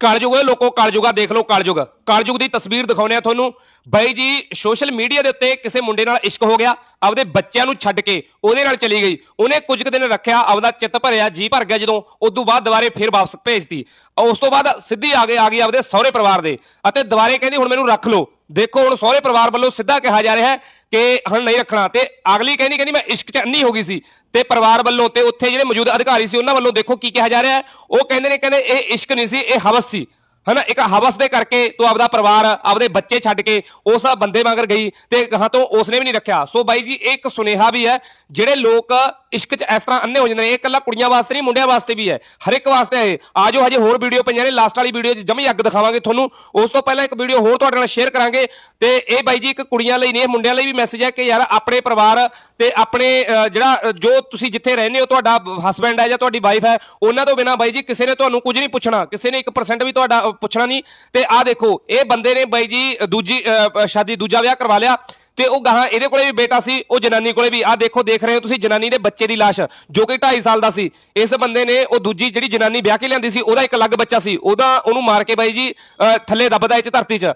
ਕਲਯੁਗ ਹੈ ਲੋਕੋ, ਕਲਯੁਗਾ ਦੇਖ ਲਓ ਕਲਯੁਗ। ਕਲਯੁਗ ਦੀ ਤਸਵੀਰ ਦਿਖਾਉਂਦੇ ਆ ਤੁਹਾਨੂੰ। ਬਾਈ ਜੀ ਸੋਸ਼ਲ ਮੀਡੀਆ ਦੇ ਉੱਤੇ ਕਿਸੇ ਮੁੰਡੇ ਨਾਲ ਇਸ਼ਕ ਹੋ ਗਿਆ, ਆਪਦੇ ਬੱਚਿਆਂ ਨੂੰ ਛੱਡ ਕੇ, ਉਹਦੇ ਨਾਲ ਚਲੀ ਗਈ। ਉਹਨੇ ਕੁਝ ਕੁ ਦਿਨ ਰੱਖਿਆ, ਆਪਦਾ ਚਿੱਤ ਭਰਿਆ, ਜੀ ਭਰ ਗਿਆ ਜਦੋਂ, ਉਦੋਂ ਬਾਅਦ ਦੁਬਾਰੇ ਫੇਰ ਵਾਪਸ ਭੇਜਤੀ। ਉਸ ਤੋਂ ਬਾਅਦ ਸਿੱਧੀ ਆ ਗਈ ਆ ਗਈ ਆਪਦੇ ਸਹੁਰੇ ਪਰਿਵਾਰ ਦੇ। ਅਤੇ ਦੁਬਾਰੇ ਕਹਿੰਦੀ, ਹੁਣ ਮੈਨੂੰ ਰੱਖ ਲਓ। ਦੇਖੋ ਹੁਣ ਸਹੁਰੇ ਪਰਿਵਾਰ ਵੱਲੋਂ ਸਿੱਧਾ ਕਿਹਾ ਜਾ ਰਿਹਾ ਹੈ ਕਿ ਹੁਣ ਨਹੀਂ ਰੱਖਣਾ ਤੇ ਅਗਲੀ ਕਹਿੰਦੀ ਕਹਿੰਦੀ ਮੈਂ ਇਸ਼ਕ ਚ ਅੰਨੀ ਹੋ ਗਈ ਸੀ ਤੇ ਪਰਿਵਾਰ ਵੱਲੋਂ ਤੇ ਉੱਥੇ ਜਿਹੜੇ ਮੌਜੂਦ ਅਧਿਕਾਰੀ ਸੀ ਉਹਨਾਂ ਵੱਲੋਂ ਦੇਖੋ ਕੀ ਕਿਹਾ ਜਾ ਰਿਹਾ ਹੈ। ਉਹ ਕਹਿੰਦੇ ਨੇ, ਕਹਿੰਦੇ ਇਹ ਇਸ਼ਕ ਨਹੀਂ ਸੀ, ਇਹ ਹਵਸ ਸੀ। ਹਨਾ, ਇੱਕ ਹਵਸ ਦੇ ਕਰਕੇ ਤੂੰ ਆਪਦਾ ਪਰਿਵਾਰ, ਆਪਦੇ ਬੱਚੇ ਛੱਡ ਕੇ ਉਸ ਬੰਦੇ ਵਾਂਗਰ ਗਈ ਤੇ ਕਹਾਂ ਤੋਂ ਉਸਨੇ ਵੀ ਨਹੀਂ ਰੱਖਿਆ। ਸੋ ਬਾਈ ਜੀ, ਇਹ ਇੱਕ ਸੁਨੇਹਾ ਵੀ ਹੈ, ਜਿਹੜੇ ਲੋਕ ਇਸ਼ਕ 'ਚ ਇਸ ਤਰ੍ਹਾਂ ਅੰਨੇ ਹੋ ਜਾਂਦੇ ਨੇ, ਇਹ ਇਕੱਲਾ ਕੁੜੀਆਂ ਵਾਸਤੇ ਨਹੀਂ, ਮੁੰਡਿਆਂ ਵਾਸਤੇ ਵੀ ਹੈ। ਹਰ ਇੱਕ ਵਾਸਤੇ ਹੈ ਆਜੋ ਹਜੇ ਹੋਰ ਵੀਡੀਓ ਪਈਆਂ ਨੇ ਲਾਸਟ ਵਾਲੀ ਵੀਡੀਓ 'ਚ ਜਮੀ ਅੱਗ ਦਿਖਾਵਾਂਗੇ ਤੁਹਾਨੂੰ। ਉਸ ਤੋਂ ਪਹਿਲਾਂ ਇੱਕ ਵੀਡੀਓ ਹੋਰ ਤੁਹਾਡੇ ਨਾਲ ਸ਼ੇਅਰ ਕਰਾਂਗੇ। ਤੇ ਇਹ ਬਾਈ ਜੀ ਇੱਕ ਕੁੜੀਆਂ ਲਈ ਨਹੀਂ, ਇਹ ਮੁੰਡਿਆਂ ਲਈ ਵੀ ਮੈਸੇਜ ਹੈ ਕਿ ਯਾਰ ਆਪਣੇ ਪਰਿਵਾਰ ਤੇ ਆਪਣੇ ਜਿਹੜਾ ਜੋ ਤੁਸੀਂ ਜਿੱਥੇ ਰਹਿੰਦੇ ਹੋ, ਤੁਹਾਡਾ ਹਸਬੈਂਡ ਹੈ ਜਾਂ ਤੁਹਾਡੀ ਵਾਈਫ ਹੈ, ਉਹਨਾਂ ਤੋਂ ਬਿਨਾ ਬਾਈ ਜੀ ਕਿਸੇ ਨੇ ਤੁਹਾਨੂੰ ਕੁਝ ਨਹੀਂ ਪੁੱਛਣਾ। ਕਿਸੇ ਨੇ 1% ਵੀ ਤੁਹਾਡਾ ਪੁੱਛਣਾ ਨਹੀਂ। ਤੇ ਆਹ ਦੇਖੋ, ਇਹ ਬੰਦੇ ਨੇ ਬਾਈ ਜੀ ਦੂਜੀ ਸ਼ਾਦੀ, ਦੂਜਾ ਵਿਆਹ ਕਰਵਾ ਲਿਆ। ਤੇ ਉਹ ਗਾਹਾਂ ਇਹਦੇ ਕੋਲੇ ਵੀ ਬੇਟਾ ਸੀ ਉਹ ਜਨਾਨੀ ਕੋਲੇ ਵੀ। ਆਹ ਦੇਖੋ ਦੇਖ ਰਹੇ ਹੋ ਤੁਸੀਂ ਜਨਾਨੀ ਦੇ ਬੱਚੇ ਦੀ ਲਾਸ਼ ਜੋ ਕਿ 2.5 ਸਾਲ ਦਾ ਸੀ। ਇਸ ਬੰਦੇ ਨੇ ਉਹ ਦੂਜੀ ਜਿਹੜੀ ਜਨਾਨੀ ਵਿਆਹ ਕੇ ਲਿਆਂਦੀ ਸੀ ਉਹਦਾ ਇੱਕ ਅਲੱਗ ਬੱਚਾ ਸੀ। ਉਹਦਾ ਉਹਨੂੰ ਮਾਰ ਕੇ ਬਾਈ ਜੀ ਅਹ, ਥੱਲੇ ਦੱਬਦਾ ਇਹ ਚ ਧਰਤੀ 'ਚ।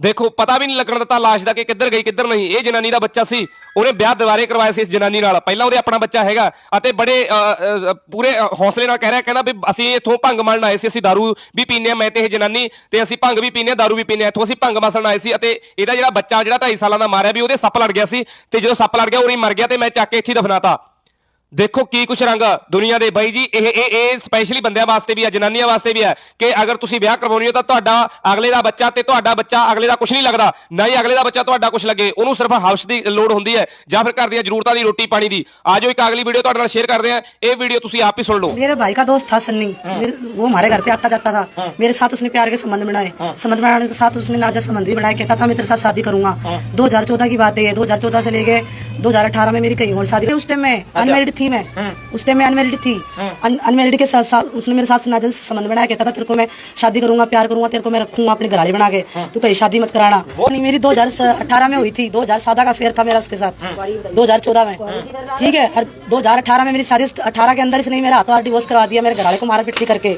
ਦੇਖੋ ਪਤਾ ਵੀ ਨਹੀਂ ਲੱਗਣ ਦਿੱਤਾ ਲਾਸ਼ ਦਾ ਕਿ ਕਿੱਧਰ ਗਈ ਕਿੱਧਰ ਨਹੀਂ ਇਹ ਜਨਾਨੀ ਦਾ ਬੱਚਾ ਸੀ ਉਹਨੇ ਵਿਆਹ ਦੁਬਾਰੇ ਕਰਵਾਇਆ ਸੀ ਇਸ ਜਨਾਨੀ ਨਾਲ ਪਹਿਲਾਂ ਉਹਦੇ ਆਪਣਾ ਬੱਚਾ ਹੈਗਾ ਅਤੇ ਬੜੇ ਅ, ਅ, ਪੂਰੇ ਅ, ਹੌਸਲੇ ਨਾਲ ਕਹਿ ਰਿਹਾ ਕਹਿੰਦਾ ਵੀ ਅਸੀਂ ਇੱਥੋਂ ਭੰਗ ਮਲਣ ਆਏ ਸੀ ਅਸੀਂ दारू ਵੀ ਪੀਂਦੇ ਆ ਮੈਂ ਤੇ ਇਹ ਜਨਾਨੀ ਤੇ ਅਸੀਂ ਭੰਗ ਵੀ ਪੀਂਦੇ ਆ दारू ਵੀ ਪੀਂਦੇ ਆ ਇੱਥੋਂ ਅਸੀਂ ਭੰਗ ਮਸਲਣ ਆਏ ਸੀ ਅਤੇ ਇਹਦਾ ਜਿਹੜਾ ਬੱਚਾ ਜਿਹੜਾ 2.5 ਸਾਲਾਂ ਦਾ ਮਾਰਿਆ ਵੀ ਉਹਦੇ ਸੱਪ ਲੜ ਗਿਆ ਸੀ ਤੇ ਜਦੋਂ ਸੱਪ ਲੜ ਗਿਆ ਉਹ ਹੀ ਮਰ ਗਿਆ ਤੇ ਮੈਂ ਚੱਕ ਕੇ ਇੱਥੇ ਹੀ ਦਫਨਾਤਾ ਦੇਖੋ ਕੀ ਕੁਛ ਰੰਗ ਦੁਨੀਆ ਦੇ ਬਾਈ ਜੀ ਇਹ ਇਹ ਇਹ ਸਪੈਸ਼ਲੀ ਬੰਦਿਆਂ ਵਾਸਤੇ ਵੀ ਹੈ ਜਨਾਨੀਆਂ ਵਾਸਤੇ ਵੀ ਹੈ ਕਿ ਅਗਰ ਤੁਸੀਂ ਵਿਆਹ ਕਰਵਾਉਣੀ ਹੋ ਤਾਂ ਤੁਹਾਡਾ ਅਗਲੇ ਦਾ ਬੱਚਾ ਤੇ ਤੁਹਾਡਾ ਬੱਚਾ ਅਗਲੇ ਦਾ ਕੁਝ ਨਹੀਂ ਲੱਗਦਾ ਨਾ ਹੀ ਅਗਲੇ ਦਾ ਬੱਚਾ ਤੁਹਾਡਾ ਕੁਝ ਲੱਗੇ ਉਹਨੂੰ ਸਿਰਫ ਹਵਸ ਦੀ ਲੋੜ ਹੁੰਦੀ ਹੈ ਜਾਂ ਫਿਰ ਘਰ ਦੀਆਂ ਜ਼ਰੂਰਤਾਂ ਦੀ ਰੋਟੀ ਪਾਣੀ ਦੀ ਆਜੋ ਇੱਕ ਅਗਲੀ ਵੀਡੀਓ ਤੁਹਾਡੇ ਨਾਲ ਸ਼ੇਅਰ ਕਰਦੇ ਆ ਇਹ ਵੀਡੀਓ ਤੁਸੀਂ ਆਪ ਹੀ ਸੁਣ ਲਓ मेरे भाई का दोस्त था सन्नी मेरे, वो हमारे घर पे आता जाता था मेरे साथ उसने प्यार के संबंध बनाए संबंध बनाने के साथ उसने नाजा संबंध भी बनाए कहता था मैं तेरे साथ शादी करूंगा 2014 की बात है ये 2014 से लेके 2018 में मेरी कहीं और शादी उस टाइम में अनमेरिड थी मैं। उस टाइम में अनमेरिड थी। अनमेरिड के साथ साथ उसने मेरे साथ नाजा संबंध बनाया कहता था तेरे को मैं शादी करूँगा प्यार करूँगा तेरे को मैं रखूँगा अपने घराली बना के। तू कहीं शादी मत कराना। नहीं मेरी 2018 में हुई थी। 2014 का फेयर था मेरा उसके साथ। 2014 में। ठीक है और 2018 में मेरी शादी 18 के अंदर इसने मेरा हाथों डिवोर्स करवा दिया मेरे घरवाले को मारा पिट्टी करके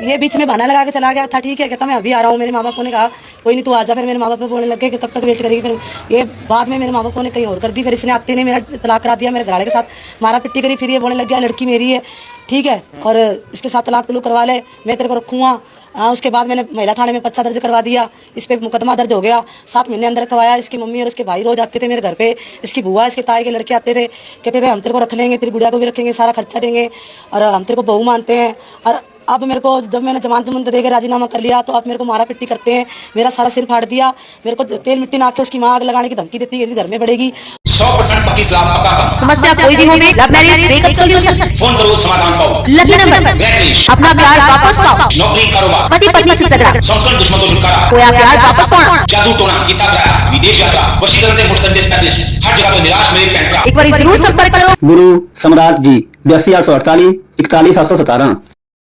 ये बीच में बहाना लगा के चला गया था ठीक है कहता मैं अभी आ रहा हूँ। मेरे माँ बाप ने कहा कोई नहीं, तू आ जा, फिर मेरे माँ बाप बोलने लगे कि कब तक वेट करेगी, फिर ये बाद में मेरे माँ बाप ने कहीं और कर दी, फिर इसने आते ने मेरा तलाक करा दिया, मेरे घरवाले के साथ मारा पिट्टी करी, फिर ये बोलने लग गया, लड़की मेरी है, ठीक है, और इसके साथ तलाक तलू करवा ले, मैं तेरे को रखूँगा। हाँ उसके बाद मैंने महिला थाने में पर्चा दर्ज करवा दिया, इस पर मुकदमा दर्ज हो गया, सात महीने अंदर करवाया इसकी मम्मी और इसके भाई रोज आते थे मेरे घर पे, इसकी बुआ, इसके ताए के लड़के आते थे, कहते थे हम तेरे को रख लेंगे, तेरी गुड़िया को भी रखेंगे, सारा खर्चा देंगे, और हम तेरे को बहू मानते हैं, और अब मेरे को जब मैंने जमानत जमानत दे के राजीनामा कर लिया तो आप मेरे को मारा पिट्टी करते हैं। मेरा सारा सिर फाड़ दिया। मेरे को तेल मिट्टी नाक के उसकी माँ आग लगाने की धमकी देती है घर में बढ़ेगी सौ परसेंट पक्की सलाह समस्या कोई भी हो love marriage breakup solution phone करो समाधान पाओ। लकी नंबर अपना प्यार वापस पाओ। नौकरी कारोबार। पति पत्नी से झगड़ा। दुश्मन को छुटकारा। खोया प्यार वापस पाना जादू टोना गीता ग्रह विदेश यात्रा वशीकरण के स्पेशलिस्ट हर जगह पे निराश मेरे पैंट एक बार ज़रूर संपर्क करो। गुरु सम्राट जी बयासी आठ सौ अड़तालीस इकतालीस सात सौ सतारह।